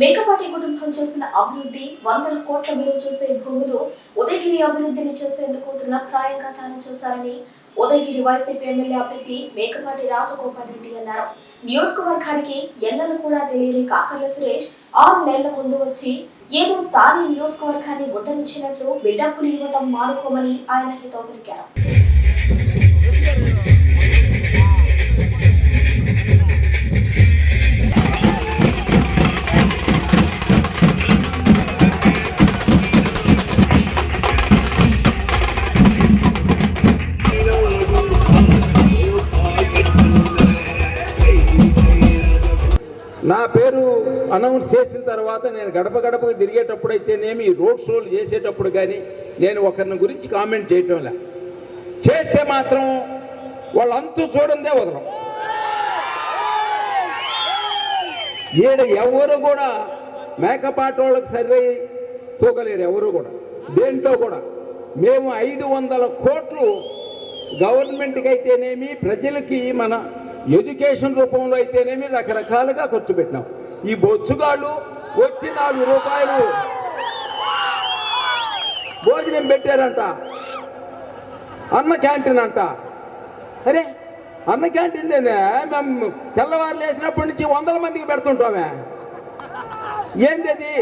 మేకపాటి కుటుంబం చేసిన అభివృద్ధి వందల కోట్ల విలువ చేసే భూములు ఉదయగిరి అభివృద్ధిని చేసేందుకు తృణప్రాయంగా తాను చేశారని ఉదయగిరి వైసీపీ ఎమ్మెల్యే అభ్యర్థి మేకపాటి రాజగోపాల్ రెడ్డి అన్నారు. నియోజకవర్గానికి ఎన్నెలు కూడా తెలియని కాకర్ల సురేష్ ఆరు నెలల ముందు వచ్చి ఏదో తానే నియోజకవర్గాన్ని ఉద్ధరించినట్లు బిడ్డప్పులు ఇవ్వటం మానుకోమని ఆయన హితవు పలికారు. అనౌన్స్ చేసిన తర్వాత నేను గడప గడపకు తిరిగేటప్పుడు అయితేనేమి రోడ్ షోలు చేసేటప్పుడు కానీ నేను ఒకరిని గురించి కామెంట్ చేయటం లే. చేస్తే మాత్రం వాళ్ళంతూ చూడందే వదలం. ఈడ ఎవరు కూడా మేకపాట వాళ్ళకి సర్వే తూగలేరు ఎవరు కూడా. దేంట్లో కూడా. మేము ఐదు వందల కోట్లు గవర్నమెంట్కి అయితేనేమి ప్రజలకి మన ఎడ్యుకేషన్ రూపంలో అయితేనేమి రకరకాలుగా ఖర్చు పెట్టినాం. ఈ బొచ్చుగాళ్ళు వచ్చి నాలుగు రూపాయలు భోజనం పెట్టారంట. అన్న క్యాంటీన్ అంట. అరే అన్న క్యాంటీన్ మేము తెల్లవారు లేచినప్పటి నుంచి వందల మందికి పెడుతుంటామే. ఏంది అది?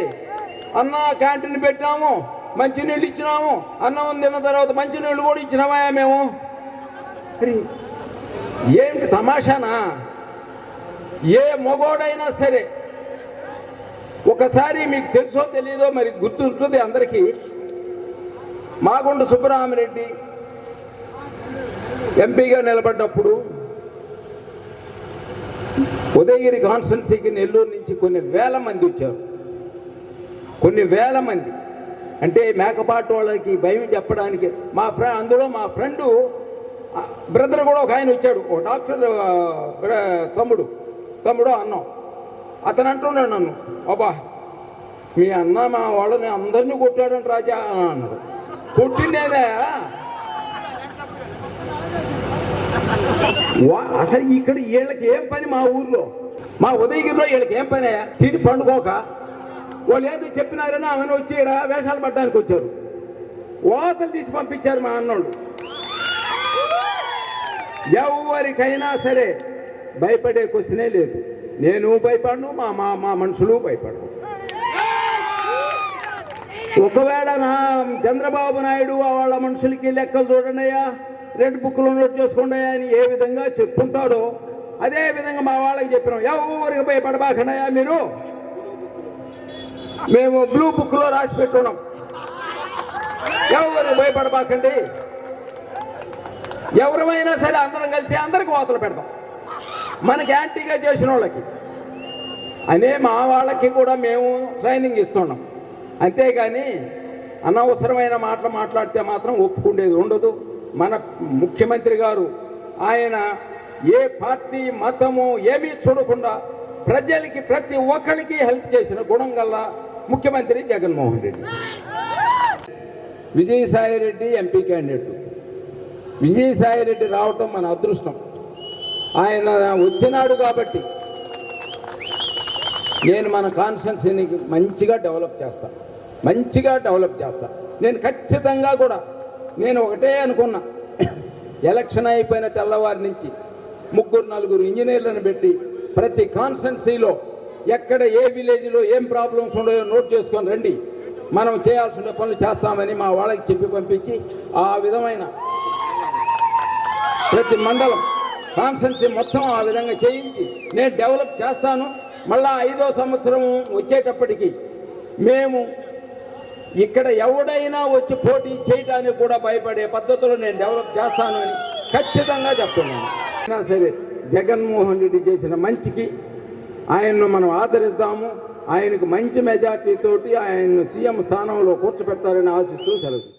అన్న క్యాంటీన్ పెట్టినాము మంచి నీళ్ళు ఇచ్చినాము. అన్నం తిన్న తర్వాత మంచి నీళ్ళు కూడా ఇచ్చినామా మేము? ఏంటి తమాషానా? ఏ మొగోడైనా సరే ఒకసారి మీకు తెలుసో తెలియదో మరి గుర్తుంటుంది అందరికీ. మాగుండు సుబ్బరామరెడ్డి ఎంపీగా నిలబడ్డప్పుడు ఉదయగిరి కాన్స్టెన్సీకి నెల్లూరు నుంచి కొన్ని వేల మంది వచ్చారు. కొన్ని వేల మంది. అంటే మేకపాటు వాళ్ళకి భయం చెప్పడానికి మా ఫ్రెండ్ అందులో మా ఫ్రెండు బ్రదర్ కూడా ఒక ఆయన వచ్చాడు. ఓ డాక్టర్ బ్ర- తమ్ముడు. తమ్ముడు అన్నాం. అతను అంటున్నాడు నన్ను అబ్బా మీ అన్న మా వాళ్ళని అందరినీ కొట్టాడంట రాజా అని అన్నాడు. కొట్టిండేదా? వా- అసలు ఇక్కడ వీళ్ళకి ఏం పని మా ఊర్లో? మా ఉదయగిరిలో వీళ్ళకి ఏం పని? తిని పండుకోక? వాళ్ళు ఏదో చెప్పినారని ఆమెను వచ్చి వేషాలు పడ్డానికి వచ్చారు. ఓతలు తీసి పంపించారు మా అన్నోళ్ళు. ఎవరికైనా సరే భయపడే క్వశ్చనే లేదు. నేను భయపడను మా మా మా మనుషులు భయపడను ఒకవేళ నా చంద్రబాబు నాయుడు వాళ్ళ మనుషులకి లెక్కలు చూడండియా రెండు బుక్లు నోట్ చేసుకోండి అని ఏ విధంగా చెప్పుకుంటాడో అదే విధంగా మా వాళ్ళకి చెప్పినాం. ఎవరికి భయపడబాకండియా మీరు? మేము బ్లూ బుక్లో రాసి పెట్టున్నాం. ఎవరు భయపడబాకండి? ఎవరమైనా సరే అందరం కలిసి అందరికి వాతలు పెడతాం. మనకి యాంటీగా చేసిన వాళ్ళకి. అనే మా వాళ్ళకి కూడా మేము ట్రైనింగ్ ఇస్తున్నాం. అంతేగాని అనవసరమైన మాటలు మాట్లాడితే మాత్రం ఒప్పుకుండేది ఉండదు. మన ముఖ్యమంత్రి గారు ఆయన ఏ పార్టీ మతము ఏమీ చూడకుండా ప్రజలకి ప్రతి ఒక్కరికి హెల్ప్ చేసిన గుణం గల్లా ముఖ్యమంత్రి Jaganmohan Reddy. Vijayasai Reddy MP candidate. Vijayasai Reddy రావటం మన అదృష్టం. ఆయన వచ్చినాడు కాబట్టి నేను మన కాన్స్టిట్యున్సీని మంచిగా డెవలప్ చేస్తా. మంచిగా డెవలప్ చేస్తా. నేను ఖచ్చితంగా కూడా నేను ఒకటే అనుకున్నా. ఎలక్షన్ అయిపోయిన తెల్లవారి నుంచి ముగ్గురు నలుగురు ఇంజనీర్లను పెట్టి ప్రతి కాన్స్టిట్యున్సీలో ఎక్కడ ఏ విలేజ్లో ఏం ప్రాబ్లమ్స్ ఉన్నాయో నోట్ చేసుకొని రండి. మనం చేయాల్సిన పనులు చేస్తామని మా వాళ్ళకి చెప్పి పంపించి ఆ విధమైన ప్రతి మండలం కాన్స్టెన్సీ మొత్తం ఆ విధంగా చేయించి నేను డెవలప్ చేస్తాను. మళ్ళా ఐదో సంవత్సరం వచ్చేటప్పటికి మేము ఇక్కడ ఎవడైనా వచ్చి పోటీ చేయడానికి కూడా భయపడే పద్ధతిలో నేను డెవలప్ చేస్తాను అని ఖచ్చితంగా చెప్తున్నాను. అయినా సరే జగన్మోహన్ రెడ్డి చేసిన మంచికి ఆయన్ను మనం ఆదరిస్తాము. ఆయనకు మంచి మెజార్టీ తోటి ఆయన్ను సీఎం స్థానంలో కూర్చోపెడతారని ఆశిస్తూ సెలవు.